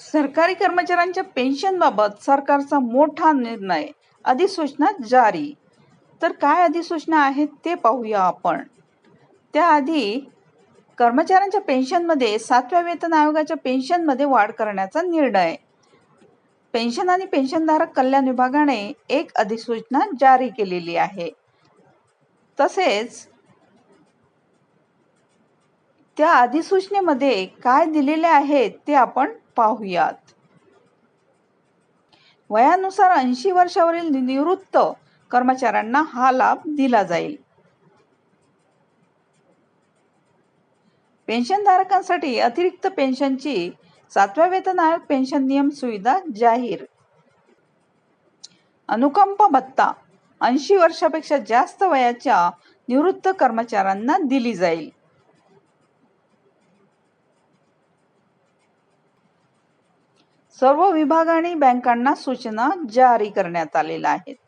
सरकारी कर्मचाऱ्यांच्या पेन्शनबाबत सरकारचा मोठा निर्णय अधिसूचना जारी. तर काय अधिसूचना आहेत ते पाहूया आपण. त्याआधी कर्मचाऱ्यांच्या पेन्शनमध्ये सातव्या वेतन आयोगाच्या पेन्शनमध्ये वाढ करण्याचा निर्णय. पेन्शन आणि पेन्शनधारक कल्याण विभागाने एक अधिसूचना जारी केलेली आहे. तसेच त्या अधिसूचनेमध्ये काय दिलेले आहे ते आपण पाहूयात. वयानुसार ऐंशी वर्षावरील निवृत्त कर्मचाऱ्यांना हा लाभ दिला जाईल. पेन्शनधारकांसाठी अतिरिक्त पेन्शनची सातव्या वेतन आयोग पेन्शन नियम सुविधा जाहीर. अनुकंप भत्ता ऐंशी वर्षापेक्षा जास्त वयाच्या निवृत्त कर्मचाऱ्यांना दिली जाईल. सर्व विभाग आणि बँकांना सूचना जारी करण्यात आलेल्या आहेत.